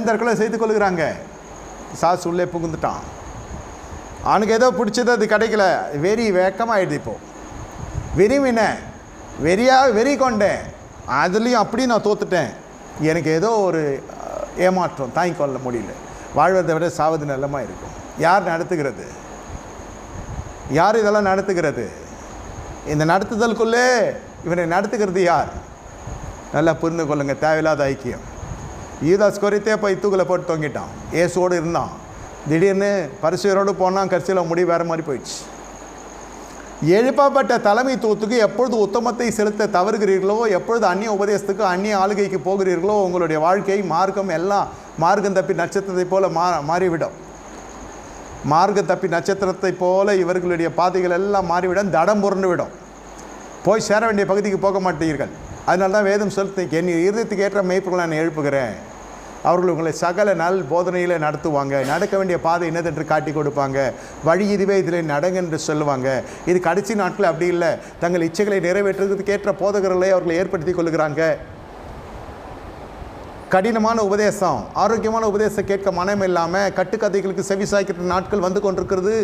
தற்கொலை செய்து கொள்கிறாங்க சாஸ் உள்ளே புகுந்துட்டான். அவனுக்கு ஏதோ பிடிச்சது அது கிடைக்கல. வெறி வேக்கமாகிடுது இப்போ. வெறிவினேன் வெறியாக வெறி கொண்டேன். அதுலேயும் அப்படி நான் தோத்துட்டேன். எனக்கு ஏதோ ஒரு ஏமாற்றம் தாங்கி கொள்ள முடியல. வாழ்வதை விட சாவது நல்லமாக இருக்கும். யார் நடத்துகிறது? யார் இதெல்லாம் நடத்துகிறது? இந்த நடத்துதலுக்குள்ளே இவனை நடத்துகிறது யார்? நல்லா புரிந்து கொள்ளுங்கள் தேவையில்லாத ஐக்கியம். ஈதாஸ் குறித்தே போய் தூக்கில் போட்டு தொங்கிட்டான். ஏசுவோடு இருந்தான். திடீர்னு பரிசுவரோடு போனான் கடைசியில் முடி வேறு மாதிரி போயிடுச்சு. எழுப்பப்பட்ட தலைமைத்துவத்துக்கு எப்பொழுது உத்தமத்தை செலுத்த தவறுகிறீர்களோ எப்பொழுது அந்நிய உபதேசத்துக்கு அந்நிய ஆளுகைக்கு போகிறீர்களோ உங்களுடைய வாழ்க்கை மார்க்கம் எல்லாம் மார்க்கம் தப்பி நட்சத்திரத்தை போல மா மாறிவிடும். மார்க்கம் தப்பி நட்சத்திரத்தை போல இவர்களுடைய பாதைகள் எல்லாம் மாறிவிடும் தடம் புரண்டு விடும் போய் சேர வேண்டிய பகுதிக்கு போக மாட்டீர்கள். அதனால தான் வேதம் செலுத்தி என் இருதயத்துக்கு ஏற்ற மெய்ப்புகளை நான் எழுப்புகிறேன். அவர்கள் உங்களை சகல நல் போதனையில் நடத்துவாங்க. நடக்க வேண்டிய பாதை என்னதென்று காட்டி கொடுப்பாங்க. வழி இதுவே இதில் நடங்க என்று சொல்லுவாங்க. இது கடைசி நாட்கள் அப்படி இல்லை. தங்கள் இச்சைகளை நிறைவேற்றுறதுக்கு ஏற்ற போதகர்களை அவர்களை ஏற்படுத்தி கொள்கிறாங்க கடினமான உபதேசம். ஆரோக்கியமான உபதேசம் கேட்க மனம் இல்லாமல் கட்டுக்கதைகளுக்கு செவி சாய்க்கிற நாட்கள் வந்து கொண்டிருக்கிறது.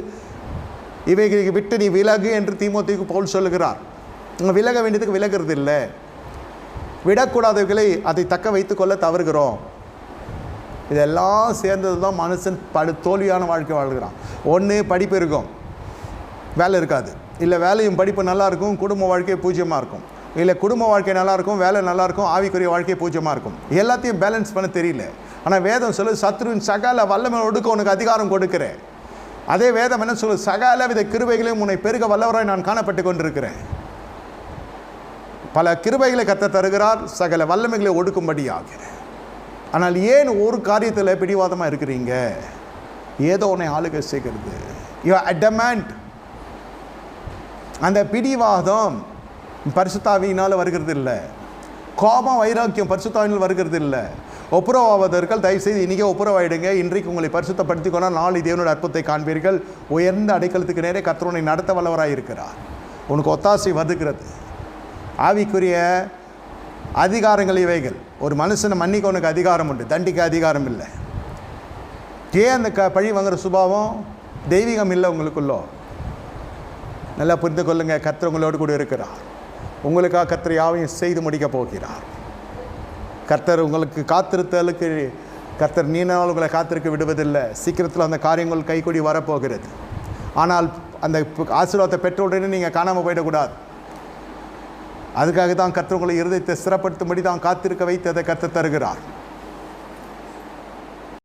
இவைகளுக்கு விட்டு நீ விலகு என்று திமுக பவுல் சொல்லுகிறார். விலக வேண்டியதுக்கு விலகிறது இல்லை. விடக்கூடாதவர்களை அதை தக்க வைத்துக்கொள்ள தவறுகிறோம். இதெல்லாம் சேர்ந்தது தான் மனுஷன் படு தோல்வியான வாழ்க்கை வாழ்கிறான். ஒன்று படிப்பு இருக்கும். வேலை இருக்காது. இல்லை வேலையும் படிப்பு நல்லாயிருக்கும் குடும்ப வாழ்க்கை பூஜ்யமாக இருக்கும். இல்லை குடும்ப வாழ்க்கை நல்லாயிருக்கும் வேலை நல்லாயிருக்கும் ஆவிக்குரிய வாழ்க்கை பூஜ்யமாக இருக்கும். எல்லாத்தையும் பேலன்ஸ் பண்ண தெரியல. ஆனால் வேதம் சொல்லு சத்ருவின் சகால வல்லமை ஒடுக்க உனக்கு அதிகாரம் கொடுக்கிறேன். அதே வேதம் என்ன சொல்லு சகால வித கிருவைகளையும் உன்னை பெருக வல்லவராய் நான் காணப்பட்டு கொண்டிருக்கிறேன். பல கிருபைகளை கத்த தருகிறார் சகல வல்லமைகளை ஒடுக்கும்படியாக ஆனால் ஏன் ஒரு காரியத்தில் பிடிவாதமாக இருக்கிறீங்க? ஏதோ உன்னை ஆளுகை செய்கிறது. யூ அடமெண்ட் அந்த பிடிவாதம் பரிசுத்தாவியினால் வருகிறது இல்லை கோபம் வைராக்கியம் பரிசுத்தாவினால் வருகிறது இல்லை ஒப்புரவாவதற்கள் தயவுசெய்து இன்றைக்கே ஒப்புரவாயிடுங்க. இன்றைக்கு உங்களை பரிசுத்தப்படுத்திக் கொண்டால் நாளை தேவனோட அற்புதத்தை காண்பீர்கள். உயர்ந்த அடைக்கலத்துக்கு நேரே கத்திரனை நடத்த வல்லவராக இருக்கிறார் உனக்கு ஒத்தாசை வருகிறது. ஆவிக்குரிய அதிகாரங்கள் இவைகள். ஒரு மனுஷனை மன்னிக்க உனக்கு அதிகாரம் உண்டு. தண்டிக்க அதிகாரம் இல்லை. ஏன் அந்த க பழி வாங்குற சுபாவம் தெய்வீகம் இல்லை உங்களுக்குள்ளோ? நல்லா புரிந்து கொள்ளுங்க. கர்த்தர் உங்களோடு கூட இருக்கிறார். உங்களுக்காக கர்த்தர் யாவையும் செய்து முடிக்கப் போகிறார். கர்த்தர் உங்களுக்கு காத்திருத்தலுக்கு கர்த்தர் நீனால் உங்களை காத்திருக்க விடுவதில்லை. சீக்கிரத்தில் அந்த காரியங்கள் கைகூடி வரப்போகிறது. ஆனால் அந்த ஆசீர்வாதத்தை பெற்ற உடனே நீங்கள் காணாமல் போயிடக்கூடாது. அதுக்காக தான் கர்த்தர் இருதயத்தை சிறப்படுத்தும்படி தான் காத்திருக்க வைத்து அதை கற்று தருகிறார்.